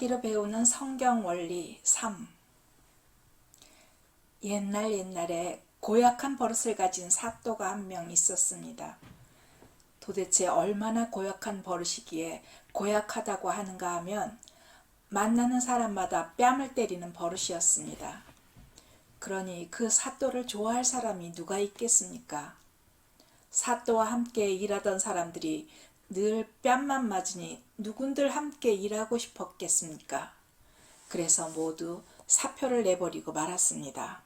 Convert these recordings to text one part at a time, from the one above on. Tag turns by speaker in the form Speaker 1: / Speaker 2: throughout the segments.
Speaker 1: 이야기로 배우는 성경 원리 3 옛날 옛날에 고약한 버릇을 가진 사또가 한 명 있었습니다. 도대체 얼마나 고약한 버릇이기에 고약하다고 하는가 하면 만나는 사람마다 뺨을 때리는 버릇이었습니다. 그러니 그 사또를 좋아할 사람이 누가 있겠습니까? 사또와 함께 일하던 사람들이 늘 뺨만 맞으니 누군들 함께 일하고 싶었겠습니까? 그래서 모두 사표를 내버리고 말았습니다.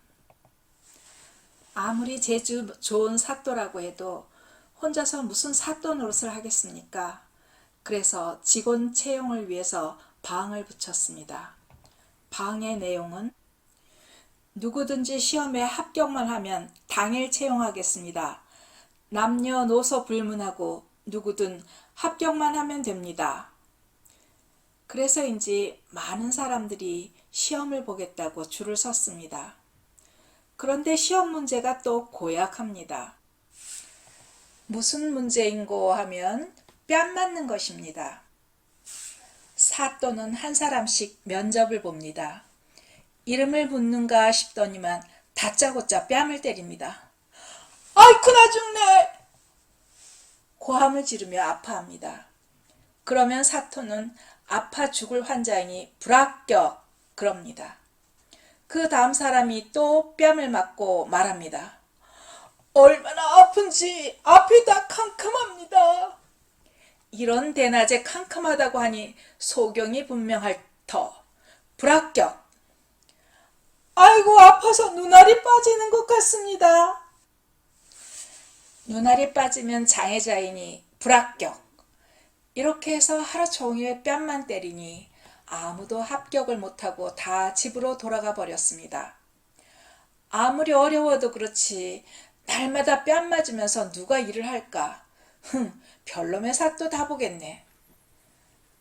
Speaker 1: 아무리 재주 좋은 사또라고 해도 혼자서 무슨 사또 노릇을 하겠습니까? 그래서 직원 채용을 위해서 방을 붙였습니다. 방의 내용은 누구든지 시험에 합격만 하면 당일 채용하겠습니다. 남녀노소 불문하고 누구든 합격만 하면 됩니다. 그래서인지 많은 사람들이 시험을 보겠다고 줄을 섰습니다. 그런데 시험 문제가 또 고약합니다. 무슨 문제인고 하면 뺨 맞는 것입니다. 사 또는 한 사람씩 면접을 봅니다. 이름을 묻는가 싶더니만 다짜고짜 뺨을 때립니다. 아이쿠 나 죽네! 고함을 지르며 아파합니다. 그러면 사토는 아파 죽을 환자이니 불합격 그럽니다. 그 다음 사람이 또 뺨을 맞고 말합니다. 얼마나 아픈지 앞이 다 캄캄합니다. 이런 대낮에 캄캄하다고 하니 소경이 분명할 터. 불합격. 아이고 아파서 눈알이 빠지는 것 같습니다. 눈알이 빠지면 장애자이니 불합격. 이렇게 해서 하루 종일 뺨만 때리니 아무도 합격을 못하고 다 집으로 돌아가 버렸습니다. 아무리 어려워도 그렇지 날마다 뺨 맞으면서 누가 일을 할까? 흥, 별놈의 사또 다 보겠네.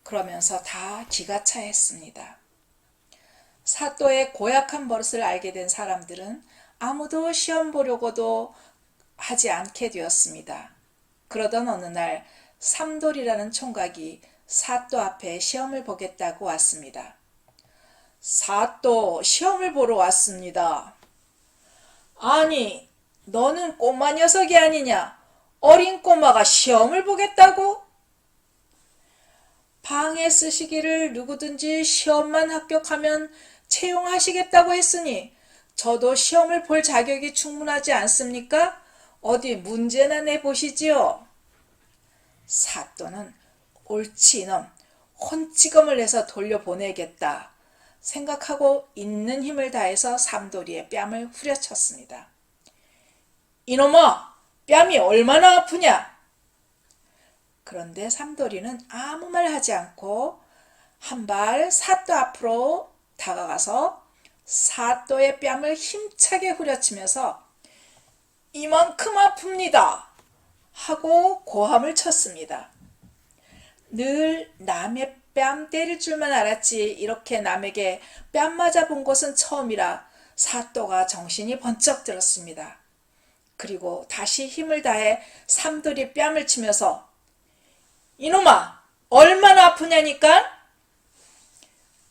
Speaker 1: 그러면서 다 기가 차 했습니다. 사또의 고약한 버릇을 알게 된 사람들은 아무도 시험 보려고도 하지 않게 되었습니다. 그러던 어느 날 삼돌이라는 총각이 사또 앞에 시험을 보겠다고 왔습니다. 사또 시험을 보러 왔습니다. 아니, 너는 꼬마 녀석이 아니냐? 어린 꼬마가 시험을 보겠다고? 방에 쓰시기를 누구든지 시험만 합격하면 채용하시겠다고 했으니 저도 시험을 볼 자격이 충분하지 않습니까? 어디 문제나 내보시지요. 사또는 옳지 이놈 혼찌검을 내서 돌려보내겠다 생각하고 있는 힘을 다해서 삼돌이의 뺨을 후려쳤습니다. 이놈아 뺨이 얼마나 아프냐? 그런데 삼돌이는 아무 말 하지 않고 한 발 사또 앞으로 다가가서 사또의 뺨을 힘차게 후려치면서 이만큼 아픕니다. 하고 고함을 쳤습니다. 늘 남의 뺨 때릴 줄만 알았지 이렇게 남에게 뺨 맞아 본 것은 처음이라 사또가 정신이 번쩍 들었습니다. 그리고 다시 힘을 다해 삼돌이 뺨을 치면서 이놈아 얼마나 아프냐니까?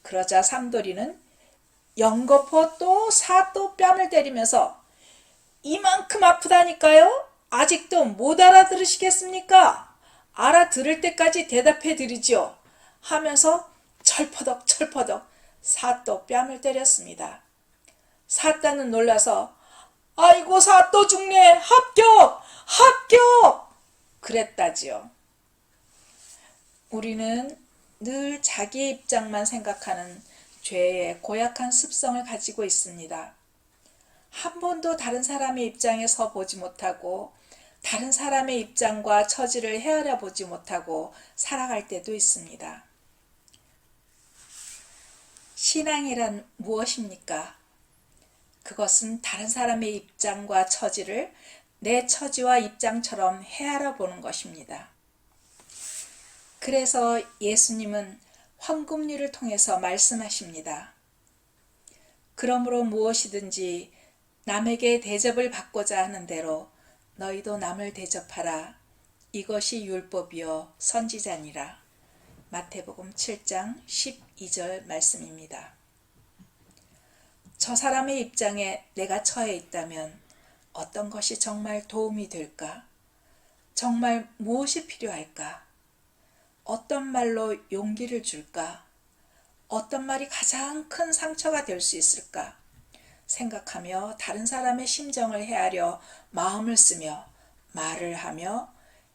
Speaker 1: 그러자 삼돌이는 연거포 또 사또 뺨을 때리면서 이만큼 아프다니까요? 아직도 못 알아들으시겠습니까? 알아들을 때까지 대답해 드리지요. 하면서 철퍼덕 철퍼덕 사또 뺨을 때렸습니다. 사따는 놀라서 아이고 사또 죽네 합격 합격 그랬다지요. 우리는 늘 자기 입장만 생각하는 죄의 고약한 습성을 가지고 있습니다. 한 번도 다른 사람의 입장에 서 보지 못하고 다른 사람의 입장과 처지를 헤아려 보지 못하고 살아갈 때도 있습니다. 신앙이란 무엇입니까? 그것은 다른 사람의 입장과 처지를 내 처지와 입장처럼 헤아려 보는 것입니다. 그래서 예수님은 황금률을 통해서 말씀하십니다. 그러므로 무엇이든지 남에게 대접을 받고자 하는 대로 너희도 남을 대접하라. 이것이 율법이요 선지자니라. 마태복음 7장 12절 말씀입니다. 저 사람의 입장에 내가 처해 있다면 어떤 것이 정말 도움이 될까? 정말 무엇이 필요할까? 어떤 말로 용기를 줄까? 어떤 말이 가장 큰 상처가 될 수 있을까? 생각하며 다른 사람의 심정을 헤아려 마음을 쓰며 말을 하며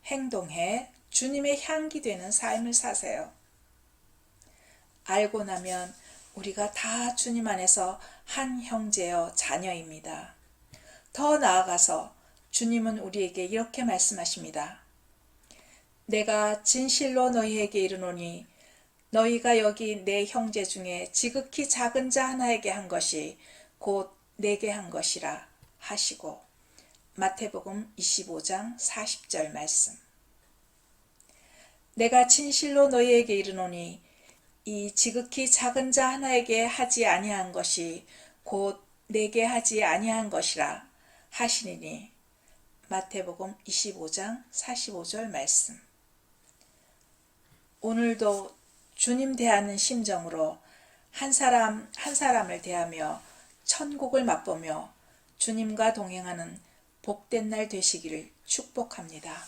Speaker 1: 행동해 주님의 향기 되는 삶을 사세요. 알고 나면 우리가 다 주님 안에서 한 형제여 자녀입니다. 더 나아가서 주님은 우리에게 이렇게 말씀하십니다. 내가 진실로 너희에게 이르노니 너희가 여기 내 형제 중에 지극히 작은 자 하나에게 한 것이 곧 내게 한 것이라 하시고 마태복음 25장 40절 말씀. 내가 진실로 너희에게 이르노니 이 지극히 작은 자 하나에게 하지 아니한 것이 곧 내게 하지 아니한 것이라 하시니니 마태복음 25장 45절 말씀. 오늘도 주님 대하는 심정으로 한 사람 한 사람을 대하며 천국을 맛보며 주님과 동행하는 복된 날 되시기를 축복합니다.